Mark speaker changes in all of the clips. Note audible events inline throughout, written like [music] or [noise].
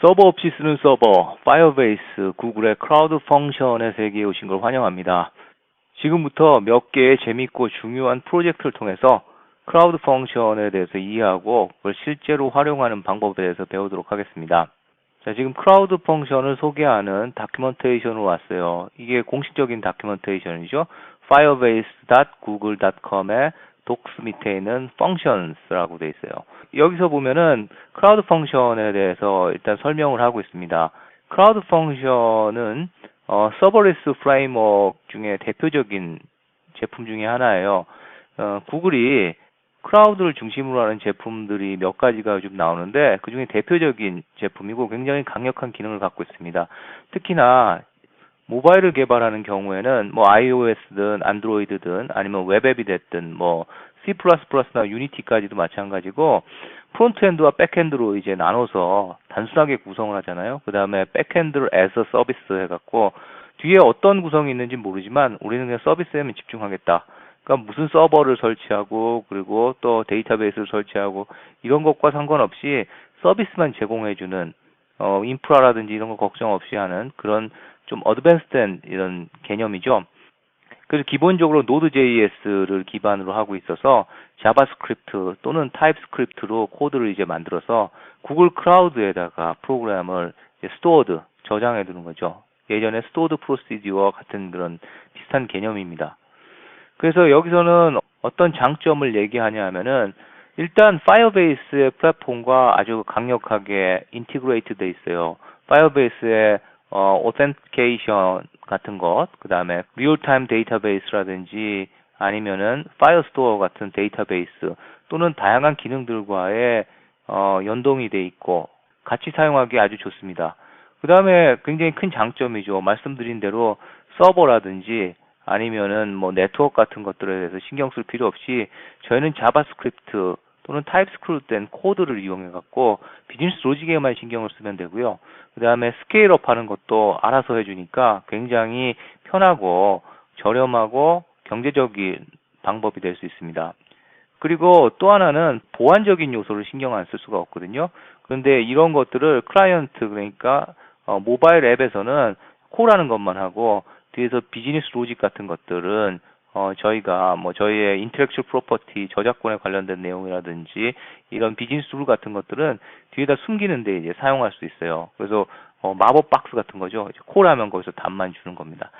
Speaker 1: 서버 없이 쓰는 서버, 파이어베이스, 구글의 크라우드 펑션의 세계에 오신 걸 환영합니다. 지금부터 몇 개의 재밌고 중요한 프로젝트를 통해서 크라우드 펑션에 대해서 이해하고 그걸 실제로 활용하는 방법에 대해서 배우도록 하겠습니다. 자, 지금 크라우드 펑션을 소개하는 다큐멘테이션으로 왔어요. 이게 공식적인 다큐멘테이션이죠. firebase.google.com의 독스 밑에 있는 functions라고 되어 있어요. 여기서 보면은 크라우드 펑션에 대해서 일단 설명을 하고 있습니다. 크라우드 펑션은 어, 서버레스 프레임워크 중에 대표적인 제품 중에 하나예요. 어, 구글이 크라우드를 중심으로 하는 제품들이 몇 가지가 좀 나오는데 그 중에 대표적인 제품이고 굉장히 강력한 기능을 갖고 있습니다. 특히나 모바일을 개발하는 경우에는 뭐 iOS든 안드로이드든 아니면 웹앱이 됐든 뭐 C++나 유니티까지도 마찬가지고 프론트엔드와 백엔드로 이제 나눠서 단순하게 구성을 하잖아요. 그 다음에 백엔드를 as 서비스 해갖고 뒤에 어떤 구성이 있는지 모르지만 우리는 그냥 서비스에만 집중하겠다. 그러니까 무슨 서버를 설치하고 그리고 또 데이터베이스를 설치하고 이런 것과 상관없이 서비스만 제공해주는 어 인프라라든지 이런 거 걱정 없이 하는 그런 좀 어드밴스된 이런 개념이죠. 그래서 기본적으로 Node.js를 기반으로 하고 있어서 자바스크립트 또는 타입스크립트로 코드를 이제 만들어서 구글 클라우드에다가 프로그램을 스토어드 저장해 두는 거죠. 예전에 스토어드 프로시디어와 같은 그런 비슷한 개념입니다. 그래서 여기서는 어떤 장점을 얘기하냐 하면은 일단 파이어베이스의 플랫폼과 아주 강력하게 인티그레이트 돼 있어요. 파이어베이스의 어, 오텐티케이션 같은 것, 그 다음에 리얼타임 데이터베이스라든지 아니면은 파이어스토어 같은 데이터베이스 또는 다양한 기능들과의 어, 연동이 돼 있고 같이 사용하기 아주 좋습니다. 그 다음에 굉장히 큰 장점이죠. 말씀드린 대로 서버라든지 아니면은 뭐 네트워크 같은 것들에 대해서 신경 쓸 필요 없이 저희는 자바스크립트 또는 타입스크립트 된 코드를 이용해 갖고 비즈니스 로직에만 신경을 쓰면 되고요. 그 다음에 스케일업 하는 것도 알아서 해주니까 굉장히 편하고 저렴하고 경제적인 방법이 될 수 있습니다. 그리고 또 하나는 보안적인 요소를 신경 안 쓸 수가 없거든요. 그런데 이런 것들을 클라이언트 그러니까 어, 모바일 앱에서는 콜하는 것만 하고 뒤에서 비즈니스 로직 같은 것들은 어, 저희가 뭐 저희의 인터랙션 프로퍼티 저작권에 관련된 내용이라든지 이런 비즈니스 룰 같은 것들은 뒤에다 숨기는데 이제 사용할 수 있어요. 그래서 어, 마법 박스 같은 거죠. 콜하면 거기서 답만 주는 겁니다.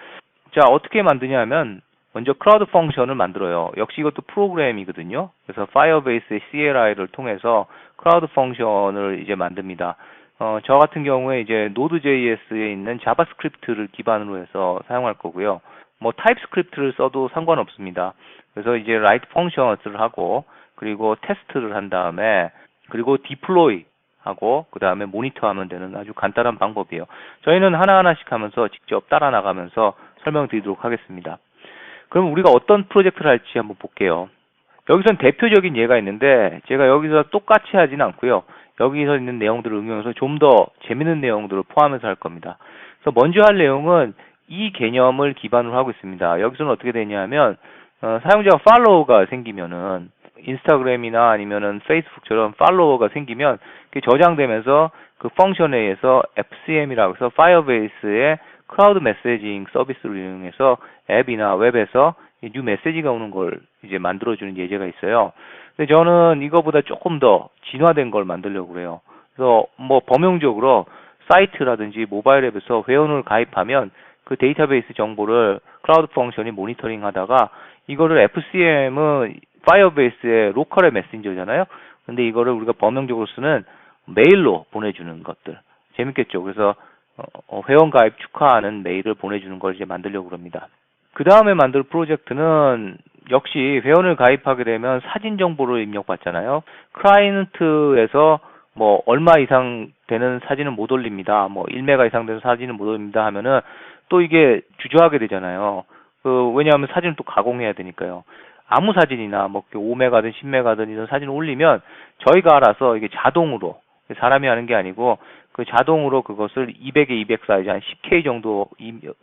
Speaker 1: 자, 어떻게 만드냐 하면 먼저 크라우드 펑션을 만들어요. 역시 이것도 프로그램이거든요. 그래서 파이어베이스의 CLI를 통해서 크라우드 펑션을 이제 만듭니다. 어, 저 같은 경우에 이제 노드.js에 있는 자바스크립트를 기반으로 해서 사용할 거고요. 뭐 타입스크립트를 써도 상관없습니다. 그래서 이제 write functions를 하고 그리고 테스트를 한 다음에 그리고 deploy 하고 그 다음에 모니터하면 되는 아주 간단한 방법이에요. 저희는 하나하나씩 하면서 직접 따라 나가면서 설명드리도록 하겠습니다. 그럼 우리가 어떤 프로젝트를 할지 한번 볼게요. 여기선 대표적인 예가 있는데 제가 여기서 똑같이 하진 않고요. 여기서 있는 내용들을 응용해서 좀 더 재밌는 내용들을 포함해서 할 겁니다. 그래서 먼저 할 내용은 이 개념을 기반으로 하고 있습니다. 여기서는 어떻게 되냐면 어, 사용자가 팔로워가 생기면은 인스타그램이나 아니면은 페이스북처럼 팔로워가 생기면 그게 저장되면서 그 펑션에 의해서 FCM이라고 해서 파이어베이스의 클라우드 메시징 서비스를 이용해서 앱이나 웹에서 뉴 메시지가 오는 걸 이제 만들어주는 예제가 있어요. 근데 저는 이거보다 조금 더 진화된 걸 만들려고 그래요. 그래서 뭐 범용적으로 사이트라든지 모바일 앱에서 회원을 가입하면 그 데이터베이스 정보를 클라우드 펑션이 모니터링 하다가 이거를 FCM은 파이어베이스의 로컬의 메신저잖아요. 근데 이거를 우리가 범용적으로 쓰는 메일로 보내주는 것들. 재밌겠죠. 그래서 어, 회원 가입 축하하는 메일을 보내주는 걸 이제 만들려고 합니다. 그 다음에 만들 프로젝트는 역시 회원을 가입하게 되면 사진 정보를 입력받잖아요. 클라이언트에서 뭐 얼마 이상 되는 사진은 못 올립니다. 뭐 1메가 이상 되는 사진은 못 올립니다 하면은 또 이게 주저하게 되잖아요. 그 왜냐하면 사진을 또 가공해야 되니까요. 아무 사진이나 뭐 5메가든 10메가든 이런 사진을 올리면 저희가 알아서 이게 자동으로 사람이 하는 게 아니고 그 자동으로 그것을 200에 200 사이즈 한 10K 정도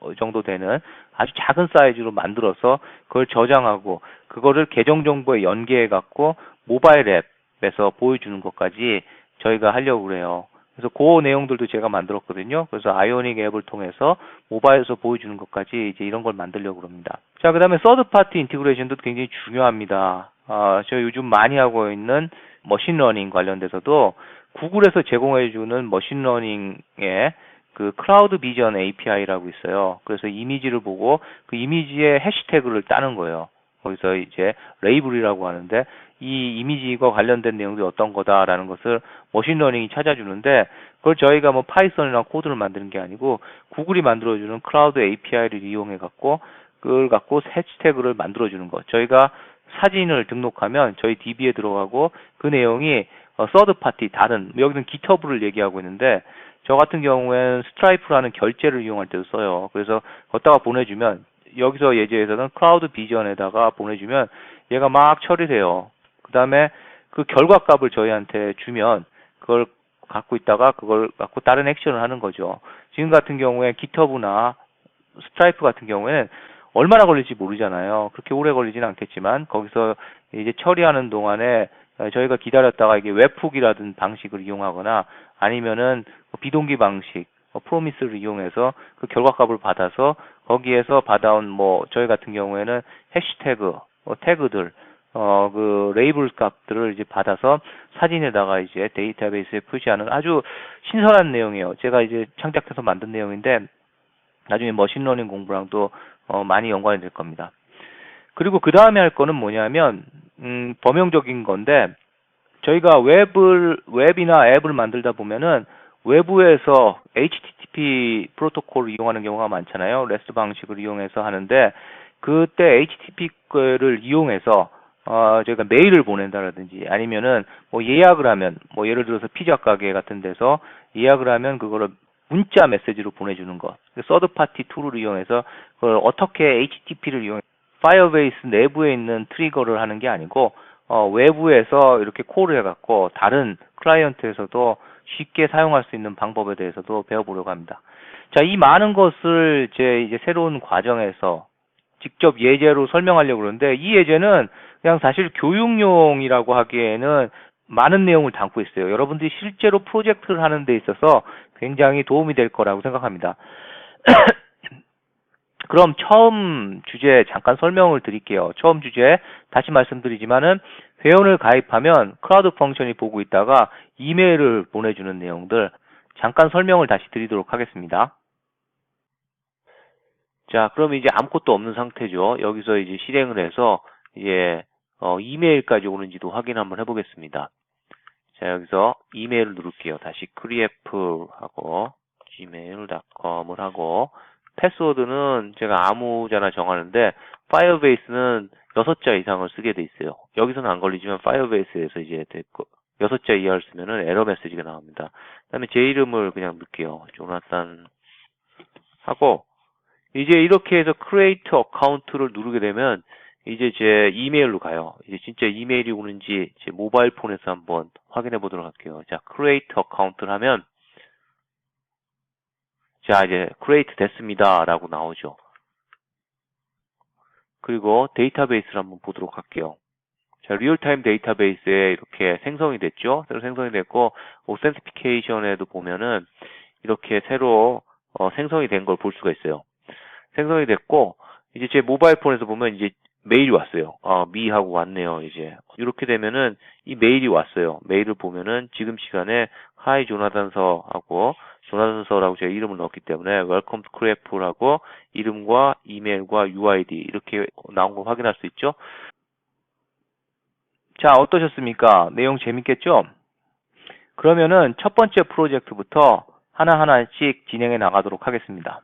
Speaker 1: 어, 정도 되는 아주 작은 사이즈로 만들어서 그걸 저장하고 그거를 계정 정보에 연계해 갖고 모바일 앱에서 보여주는 것까지 저희가 하려고 그래요. 그래서 그 내용들도 제가 만들었거든요. 그래서 아이오닉 앱을 통해서 모바일에서 보여주는 것까지 이제 이런 걸 만들려고 합니다. 자, 그 다음에 서드 파티 인티그레이션도 굉장히 중요합니다. 아, 저 요즘 많이 하고 있는 머신러닝 관련돼서도 구글에서 제공해주는 머신러닝의 그 클라우드 비전 API라고 있어요. 그래서 이미지를 보고 그 이미지의 해시태그를 따는 거예요. 거기서 이제 레이블이라고 하는데 이 이미지와 관련된 내용들이 어떤 거다라는 것을 머신러닝이 찾아주는데 그걸 저희가 뭐 파이썬이나 코드를 만드는 게 아니고 구글이 만들어주는 클라우드 API를 이용해 갖고 그걸 갖고 해시태그를 만들어주는 것. 저희가 사진을 등록하면 저희 DB에 들어가고 그 내용이 어, 서드 파티 다른 여기는 GitHub를 얘기하고 있는데 저 같은 경우에는 스트라이프라는 결제를 이용할 때도 써요. 그래서 걷다가 보내주면 여기서 예제에서는 클라우드 비전에다가 보내주면 얘가 막 처리돼요. 그 다음에 그 결과 값을 저희한테 주면 그걸 갖고 있다가 그걸 갖고 다른 액션을 하는 거죠. 지금 같은 경우에 GitHub나 스트라이프 같은 경우에는 얼마나 걸릴지 모르잖아요. 그렇게 오래 걸리지는 않겠지만 거기서 이제 처리하는 동안에 저희가 기다렸다가 이게 웹훅이라든 방식을 이용하거나 아니면은 뭐 비동기 방식, 뭐 프로미스를 이용해서 그 결과값을 받아서 거기에서 받아온 뭐 저희 같은 경우에는 해시태그, 뭐 태그들, 어 그 레이블 값들을 이제 받아서 사진에다가 이제 데이터베이스에 표시하는 아주 신선한 내용이에요. 제가 이제 창작해서 만든 내용인데 나중에 머신러닝 공부랑도 어 많이 연관이 될 겁니다. 그리고 그 다음에 할 거는 뭐냐면 음, 범용적인 건데 저희가 웹을 웹이나 앱을 만들다 보면은 외부에서 HTTP 프로토콜을 이용하는 경우가 많잖아요. REST 방식을 이용해서 하는데 그때 HTTP를 이용해서 어, 저희가 메일을 보낸다라든지 아니면은 뭐 예약을 하면 뭐 예를 들어서 피자 가게 같은 데서 예약을 하면 그거를 문자 메시지로 보내주는 것. 서드 파티 툴을 이용해서 그걸 어떻게 HTTP를 이용해 파이어베이스 내부에 있는 트리거를 하는 게 아니고 어, 외부에서 이렇게 콜을 해갖고 다른 클라이언트에서도 쉽게 사용할 수 있는 방법에 대해서도 배워보려고 합니다. 자, 이 많은 것을 제 이제 새로운 과정에서 직접 예제로 설명하려고 그러는데 이 예제는 그냥 사실 교육용이라고 하기에는 많은 내용을 담고 있어요. 여러분들이 실제로 프로젝트를 하는 데 있어서 굉장히 도움이 될 거라고 생각합니다. [clears throat] 그럼 처음 주제 잠깐 설명을 드릴게요. 처음 주제 다시 말씀드리지만은 회원을 가입하면 클라우드 펑션이 보고 있다가 이메일을 보내주는 내용들 잠깐 설명을 다시 드리도록 하겠습니다. 자, 그럼 이제 아무것도 없는 상태죠. 여기서 이제 실행을 해서 이제 어, 이메일까지 오는지도 확인 한번 해보겠습니다. 자, 여기서 이메일을 누를게요. 다시 크리에프 하고 gmail.com을 하고 패스워드는 제가 아무자나 정하는데 파이어베이스는 6자 이상을 쓰게 돼 있어요. 여기서는 안 걸리지만 파이어베이스에서 이제 됐고 6자 이하를 쓰면은 에러 메시지가 나옵니다. 그다음에 제 이름을 그냥 넣을게요. 조나탄 하고 이제 이렇게 해서 create 어카운트를 누르게 되면 이제 제 이메일로 가요. 이제 진짜 이메일이 오는지 제 모바일 폰에서 한번 확인해 보도록 할게요. 자, create 어카운트를 하면 자, 이제 create 됐습니다. 라고 나오죠. 그리고 데이터베이스를 한번 보도록 할게요. 자, 리얼타임 데이터베이스에 이렇게 생성이 됐죠. 새로 생성이 됐고, 오센티피케이션에도 보면은 이렇게 새로 어, 생성이 된 걸 볼 수가 있어요. 생성이 됐고, 이제 제 모바일 폰에서 보면 이제 메일이 왔어요. 아, 미하고 왔네요, 이제. 이렇게 되면은 이 메일이 왔어요. 메일을 보면은 지금 시간에 하이 조나단서 하고 조나단서라고 제가 이름을 넣었기 때문에 웰컴 투 크래프라고 이름과 이메일과 UID 이렇게 나온 걸 확인할 수 있죠. 자, 어떠셨습니까? 내용 재밌겠죠? 그러면은 첫 번째 프로젝트부터 하나하나씩 진행해 나가도록 하겠습니다.